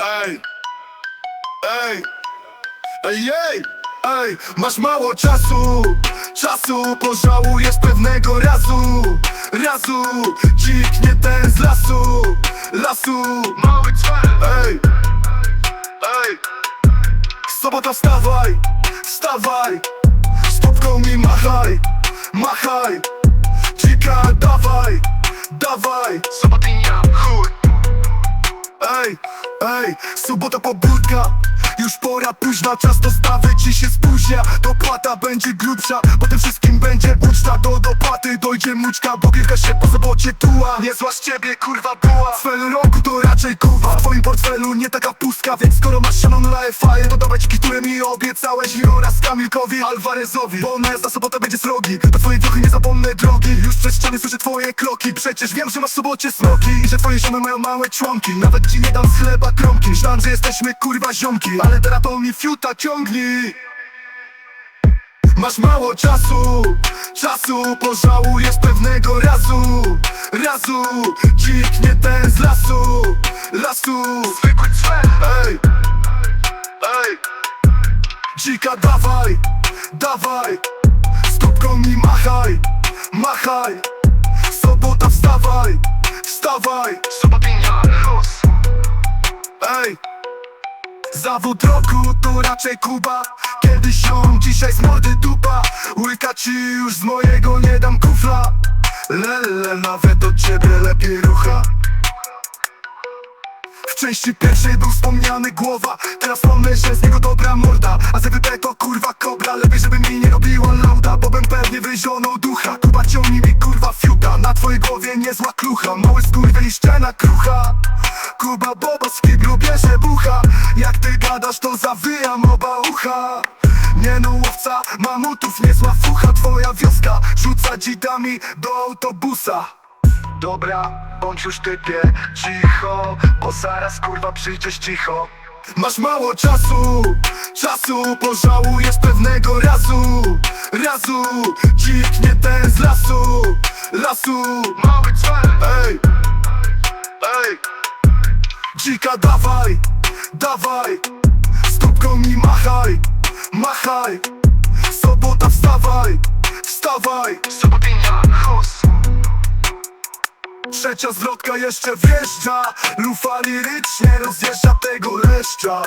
Ej, ej, ej, ej, ej, masz mało czasu, czasu pożałujesz pewnego razu, razu, dziknie ten z lasu, lasu, mały cwer, ej, ej, sobota wstawaj, wstawaj, stopką mi machaj, machaj, dzika dawaj, dawaj, sobotynia, ej, sobota pobudka Już pora późna, czas dostawy ci się spóźnia. Dopłata będzie grubsza, po tym wszystkim będzie uczta. Do dopłaty bo kilka się po sobocie tuła. Niezła z ciebie kurwa była. Sfer roku to raczej kuwa W twoim portfelu nie taka pustka. Więc skoro masz siano na FI To dawaj ci które mi obiecałeś. Mi oraz Kamilkowi Alvarezowi Bo na za sobotę będzie srogi. Do twojej duchy nie zapomnę drogi. Już przez ściany słyszę twoje kroki. Przecież wiem, że masz w sobocie smoki I że twoje ziomy mają małe członki. Nawet ci nie dam z chleba kromki. Myślałem, że jesteśmy kurwa ziomki Ale teraz to mi fiuta ciągnij Masz mało czasu, czasu pożałujesz pewnego razu Razu, dziknie ten z lasu, lasu. Zwykły cwer, ej, ej. Dzika dawaj, dawaj. Stopką mi machaj, machaj. Sobota wstawaj, wstawaj. Sobotynia, luz. Ej. Zawód roku to raczej Kuba Ją, dzisiaj z mordy dupa Łyka ci już z mojego nie dam kufla. Lele, nawet od ciebie lepiej rucha. W części pierwszej był wspomniany głowa. Teraz pomyśl, że z niego dobra morda. A ZWP to kurwa kobra. Lepiej żeby mi nie robiła lauda Bo bym pewnie wyzionął ducha. Kuba ciągnij mi kurwa fiuta. Na twojej głowie niezła klucha. Mały skurwiel i szczena krucha. Kuba Bobo z kiblu bierze bucha. Jak ty gadasz to zawijam oba ucha nie no łowca mamutów, niezła fucha Twoja wioska rzuca dzidami do autobusa. Dobra, bądź już typie cicho Bo zaraz kurwa przyjdziesz cicho. Masz mało czasu, czasu Pożałujesz pewnego razu. Razu, dziknie ten z lasu Lasu, mały cwer Ej, ej Dzika dawaj, dawaj Stopką mi machaj, machaj! Sobota wstawaj, wstawaj! Sobotynia, hus. Trzecia zwrotka jeszcze wjeżdża. Lufa lirycznie rozjeżdża tego leszcza.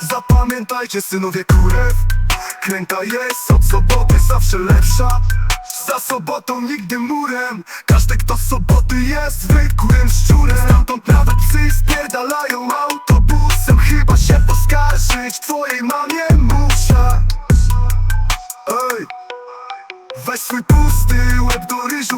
Zapamiętajcie synowie kurew. Kręta jest od soboty zawsze lepsza. Za sobotą nigdy murem. Każdy kto z soboty jest zwykłym szczurem. Stamtąd nawet psy spierdalają autobusem. Chyba się poskarżyć twojej mamie Weź swój pusty łeb do ryżu